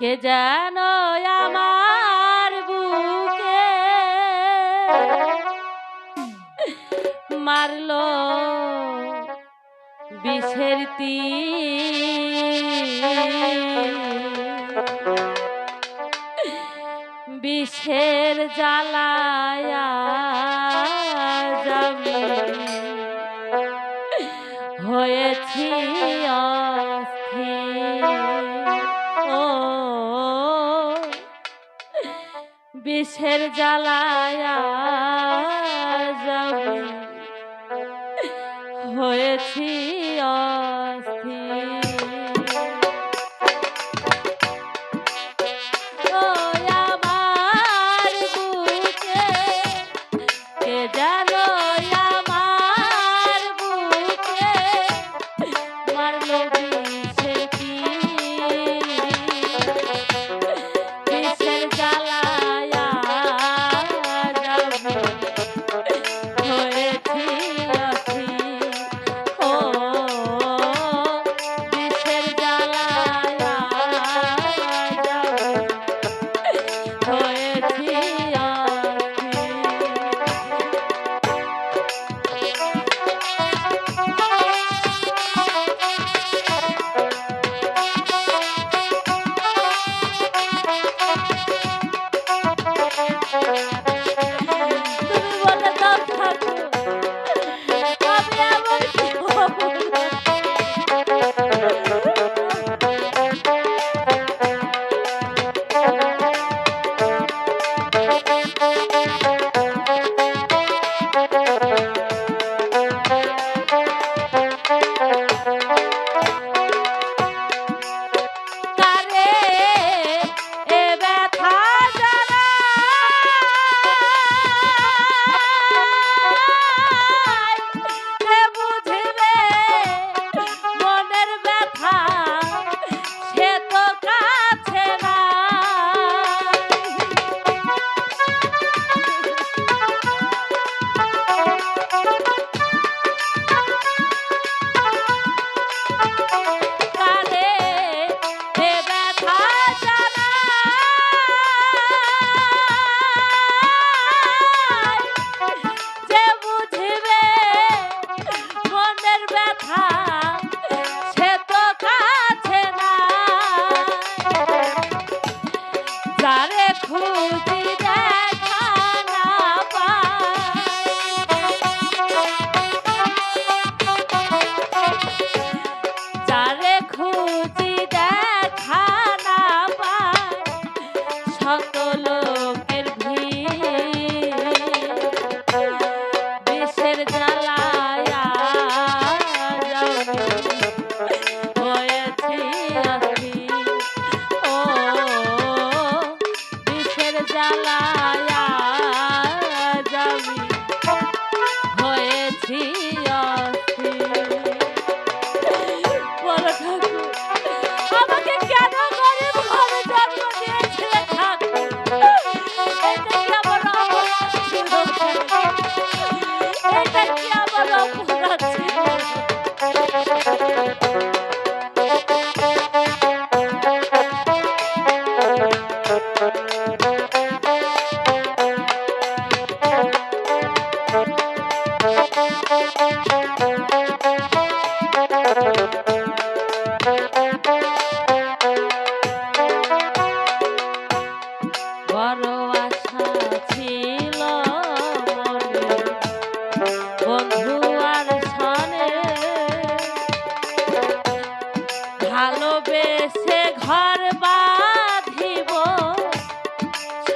কে যেন আমার বুকে? মারলো বিষের বিষের জ্বালায়া জমি হয়েছি অস্থির। কিসের জ্বালায় হয়েছি অস্থির। আসিয়াছি আমাকে কেন গরিব ঘরে জন্ম দিয়েছিলে এটা কি আমার অপরাধ এটা কি আমার অপরাধ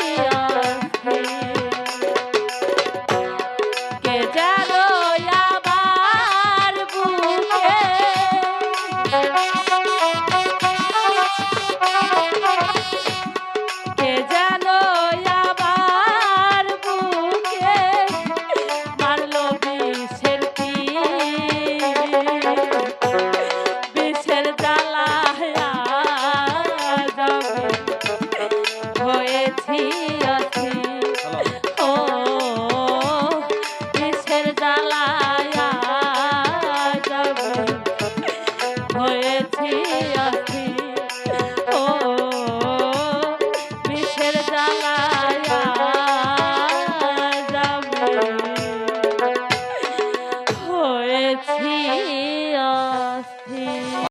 Yeah.